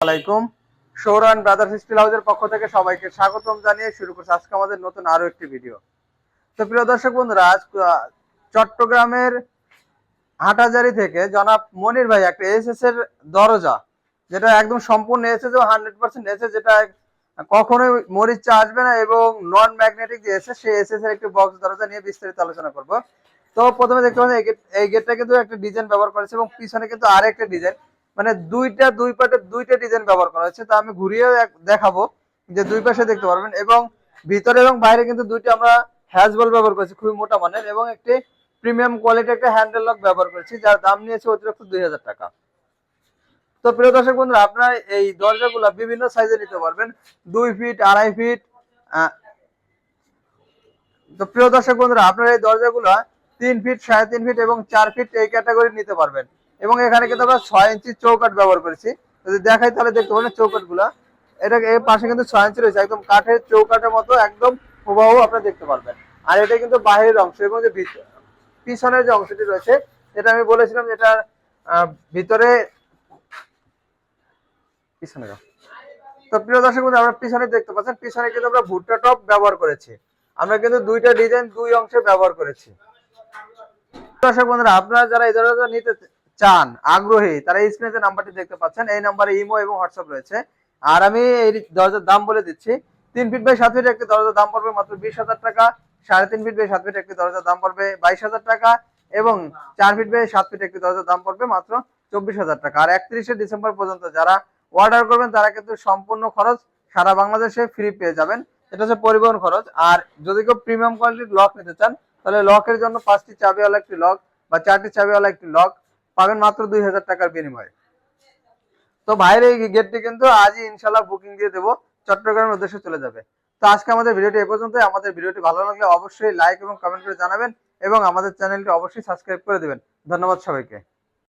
আলাইকুম। সৌরান brothers still হাউসের পক্ষ থেকে সবাইকে স্বাগতম জানিয়ে শুরু করছি আজকে আমাদের নতুন আরও একটি ভিডিও তো প্রিয় দর্শক বন্ধুরা, আজ চট্টগ্রামের হাটাজারি থেকে জনাব মনির ভাই, একটা এসএস এর দরজা, যেটা একদম সম্পূর্ণ এসএস ও হান্ড্রেড পার্সেন্ট এসএস যেটা কখনোই মরিচা আসবে না এবং নন ম্যাগনেটিক যে এসএস সেই এসএস এর একটি বক্স দরজা নিয়ে বিস্তারিত আলোচনা করব। তো প্রথমে দেখতে পাচ্ছেন, এই গেটটা কিন্তু একটা ডিজাইন ব্যবহার করেছে এবং পিছনে কিন্তু আরেকটা ডিজাইন মানে দুইটা, দুই পাটে দুইটা ডিজাইন ব্যবহার করা হয়েছে। তো আমি ঘুরিয়ে দেখাবো যে দুই পাশে দেখতে পারবেন। এবং ভিতরে এবং বাইরে কিন্তু দুইটা আমরা হ্যাজবল ব্যবহার করেছি, খুবই মোটা মানের, এবং একটি প্রিমিয়াম কোয়ালিটি একটা হ্যান্ডেল লক ব্যবহার করেছি, যার দাম নিয়েছে অতিরিক্ত দুই হাজার টাকা। তো প্রিয় দর্শক বন্ধুরা, আপনারা এই দরজাগুলো বিভিন্ন সাইজে নিতে পারবেন। দুই ফিট আড়াই ফিট তো প্রিয় দর্শক বন্ধুরা, আপনারা এই দরজাগুলো তিন ফিট সাড়ে তিন ফিট এবং চার ফিট এই ক্যাটাগরি নিতে পারবেন। এবং এখানে কিন্তু আমরা ছয় ইঞ্চি চৌকাট ব্যবহার করেছি। যদি দেখাই তাহলে দেখতে পাবেন চৌকাটগুলা এটা এর পাশে কিন্তু ছয় ইঞ্চি রয়েছে একদম কাঠের চৌকাটের মতো একদম হুবাহু আপনারা দেখতে পারবেন। আর এটা কিন্তু বাহিরের অংশ এবং যে পিছনের যে অংশটি রয়েছে এটা আমি বলেছিলাম যে এটার আহ, ভিতরে পিছনে তো প্রিয় দর্শক বন্ধু আমরা পিছনে দেখতে পাচ্ছেন পিছনে কিন্তু আমরা ভুট্টা টপ ব্যবহার করেছি। আমরা কিন্তু দুইটা ডিজাইন দুই অংশে ব্যবহার করেছি। দর্শক বন্ধুরা আপনারা যারা এই ধরনের নিতে চান, আগ্রহী, তারা স্ক্রিনে যে নাম্বারটি দেখতে পাচ্ছেন, এই নাম্বারে ইমো এবং হোয়াটসঅ্যাপ রয়েছে। আর আমি এই দরজার দাম বলে দিচ্ছি, তিন ফিট বাই সাত ফিট একটি দরজার দাম পড়বে মাত্র বিশ হাজার টাকা, সাড়ে তিন ফিট বাই সাত ফিট একটি দরজার দাম পড়বে বাইশ হাজার টাকা, এবং চার ফিট বাই সাত ফিট একটি দরজার দাম পড়বে মাত্র চব্বিশ হাজার টাকা। আর একত্রিশে ডিসেম্বর পর্যন্ত যারা অর্ডার করবেন, তারা কিন্তু সম্পূর্ণ খরচ সারা বাংলাদেশে ফ্রি পেয়ে যাবেন। এটা হচ্ছে পরিবহন খরচ। আর যদি কেউ প্রিমিয়াম কোয়ালিটির লক নিতে চান, তাহলে লকের জন্য পাঁচটি চাবিওয়ালা একটি লক বা চারটি চাবিওয়ালা একটি লক পাবেন মাত্র দুই হাজার টাকার বিনিময়ে। তো ভাইয়ের এই গেটটি কিন্তু আজই ইনশাল্লাহ বুকিং দিয়ে দেবো। চট্টগ্রামের উদ্দেশ্যে চলে যাবে। তো আজকে আমাদের ভিডিওটি এ পর্যন্ত আমাদের ভিডিওটি ভালো লাগলে অবশ্যই লাইক এবং কমেন্ট করে জানাবেন এবং আমাদের চ্যানেলটি অবশ্যই সাবস্ক্রাইব করে দেবেন। ধন্যবাদ সবাইকে।